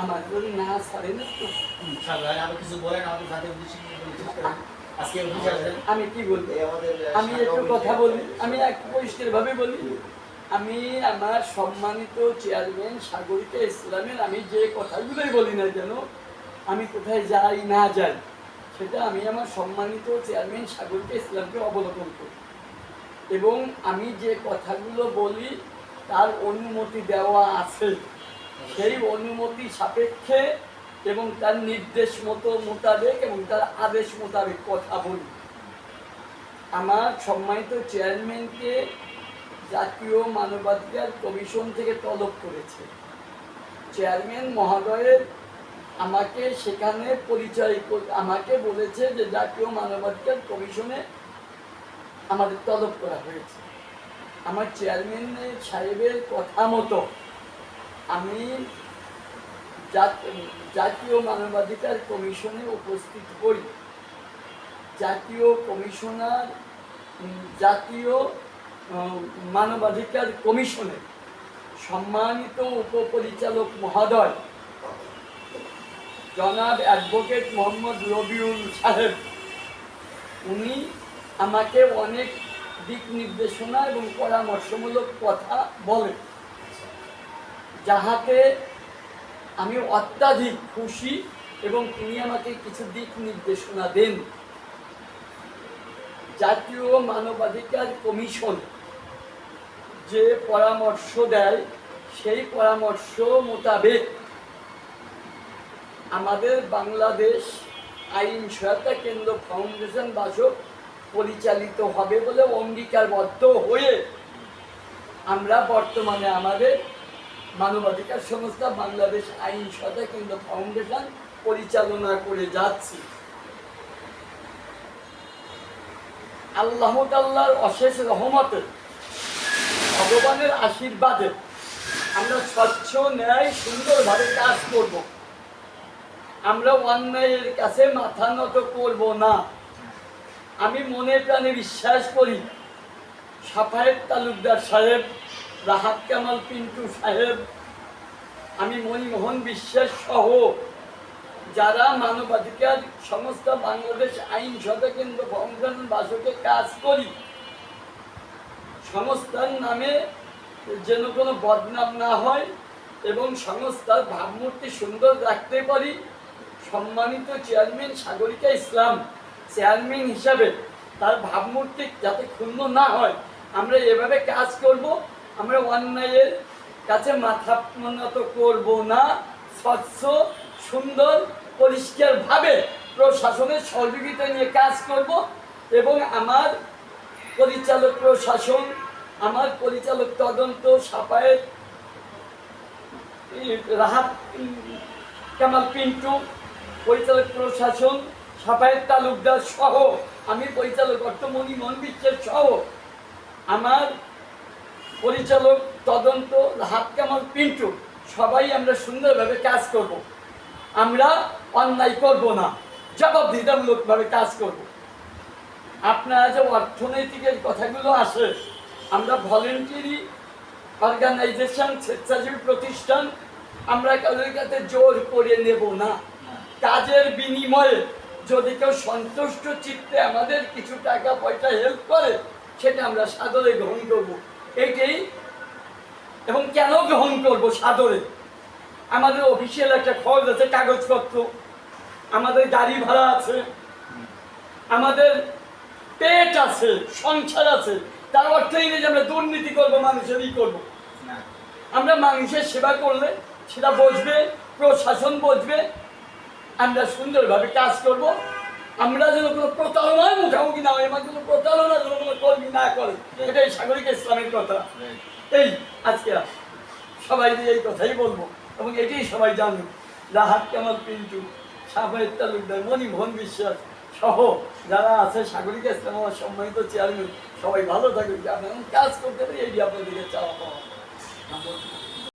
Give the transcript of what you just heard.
আমার না না। আরও কিছু বলেন আমাদের আসেন আমি কি বলব? আমি একটু কথা বলি আমি একটু পরিষ্কার ভাবে বলি। আমি আমার সম্মানিত চেয়ারম্যান সাগরিকা ইসলামের আমি যে কথাগুলোই বলি না কেন আমি কোথায় যাই না যাই সেটা আমি আমার সম্মানিত চেয়ারম্যান সাগরিকা ইসলামকে অবলোকন করি। এবং আমি যে কথাগুলো বলি তার অনুমতি দেওয়া আছে। সেই অনুমতি সাপেক্ষে এবং তার নির্দেশ মতো মোতাবেক এবং তার আদেশ মোতাবেক কথা বলি। আমার সম্মানিত চেয়ারম্যানকে জাতীয় মানবাধিকার কমিশন থেকে তলব করেছে। চেয়ারম্যান মহোদয়ের আমাকে সেখানে পরিচয় আমাকে বলেছে যে জাতীয় মানবাধিকার কমিশনে আমাদের তলব করা হয়েছে। আমার চেয়ারম্যান সাহেবের কথা মতো আমি জাত- জাতীয় মানবাধিকার কমিশনে উপস্থিত হই। জাতীয় কমিশনার জাতীয় মানবাধিকার কমিশনের সম্মানিত উপপরিচালক মহোদয়, জনাব অ্যাডভোকেট মোহাম্মদ রবিউল সাহেব, উনি আমাকে অনেক দিক নির্দেশনা এবং পরামর্শমূলক কথা বলেন। যাহাতে আমি অত্যাধিক খুশি এবং তিনি আমাকে কিছু দিক নির্দেশনা দেন। জাতীয় মানবাধিকার কমিশন যে পরামর্শ দেয়, সেই পরামর্শ মোতাবেক আমাদের বাংলাদেশ আইন সহায়তা কেন্দ্র ফাউন্ডেশন বাসক পরিচালিত হবে বলে অঙ্গীকারবদ্ধ হয়ে আমরা বর্তমানে আমাদের মানবাধিকার সংস্থা বাংলাদেশ আইন সহায়তা কেন্দ্র ফাউন্ডেশন পরিচালনা করে যাচ্ছি। আল্লাহ তাল্লাহর অশেষ রহমতে, ভগবানের আশীর্বাদে আমরা স্বচ্ছ, ন্যায়, সুন্দরভাবে কাজ করব। আমরা অন্যায়ের কাছে মাথা নত করব না। আমি মনে প্রাণে বিশ্বাস করি, সাফায়েত তালুকদার সাহেব রাহাত কামাল পিন্টু সাহেব, আমি মনমোহন বিশ্বাস সহ যারা মানবাধিকার সংস্থা বাংলাদেশ আইন সদা কেন্দ্র ফাউন্ডেশন বাসকে কাজ করি সংস্থার নামে যেন কোনো বদনাম না হয় এবং সংস্থার ভাবমূর্তি সুন্দর রাখতে পারি, সম্মানিত চেয়ারম্যান সাগরিকা ইসলাম, চেয়ারম্যান হিসাবে তার ভাবমূর্তি যাতে ক্ষুণ্ণ না হয়, আমরা এভাবে কাজ করব। আমরা অন্যায়ের কাছে মাথা উন্নত করব না। স্বচ্ছ, সুন্দর, পরিষ্কারভাবে প্রশাসনের সহযোগিতা নিয়ে কাজ করব এবং আমার পরিচালক প্রশাসন, আমার পরিচালক তদন্ত সাপায়ের রাহাত কামাল পিন্টু, পরিচালক প্রশাসন সাপায়ের তালুকদার সহ, আমি পরিচালক অর্থমণি মন বিশ্বাস সহ, আমার পরিচালক, তদন্ত রাহাত কামাল, পিন্টু, সবাই আমরা সুন্দরভাবে কাজ করব। আমরা অন্যায় করব না, জবাবদিহিতামূলকভাবে কাজ করব। আপনারা যে অর্থনৈতিকের কথাগুলো আসে, আমরা ভলেন্টিয়ারি অর্গানাইজেশন, স্বেচ্ছাসেবী প্রতিষ্ঠান, আমরা কারোর কাছে জোর করে নেব না কাজের বিনিময়ে যদি কেউ সন্তুষ্ট চিত্তে আমাদের কিছু টাকা পয়সা হেল্প করে, সেটা আমরা সাদরে গ্রহণ করব এইটাই। এবং কেন গ্রহণ করব সাদরে? আমাদের অফিসিয়াল একটা খরচ আছে কাগজপত্র। আমাদের গাড়ি ভাড়া আছে। আমাদের পেট আছে সংসার আছে। তার অর্থ এই যে আমরা দুর্নীতি করব মানুষের ই করব। আমরা মানুষের সেবা করলে সেটা বসবে প্রশাসন বসবে। আমরা সুন্দরভাবে কাজ করব। আমরা যেন কোনো প্রতারণার মুখোমুখি না হয় আমার কোনো প্রতারণা যেন কোনো কর্মী না করে এটাই সাগরিক ইসলামের কথা। এই আজকে সবাই এই কথাই বলব এবং এটাই সবাই জানুন রাহাত কামাল পিন্টু সাফায়েত তালুকদার মণিমোহন বিশ্বাস সহ যারা আছে সাগরিক ইসলাম আমার সম্মানিত চেয়ারম্যান সবাই ভালো থাকুন আপনার কাজ করতে পারি এই আপনাদেরকে চাওয়া পাওয়া।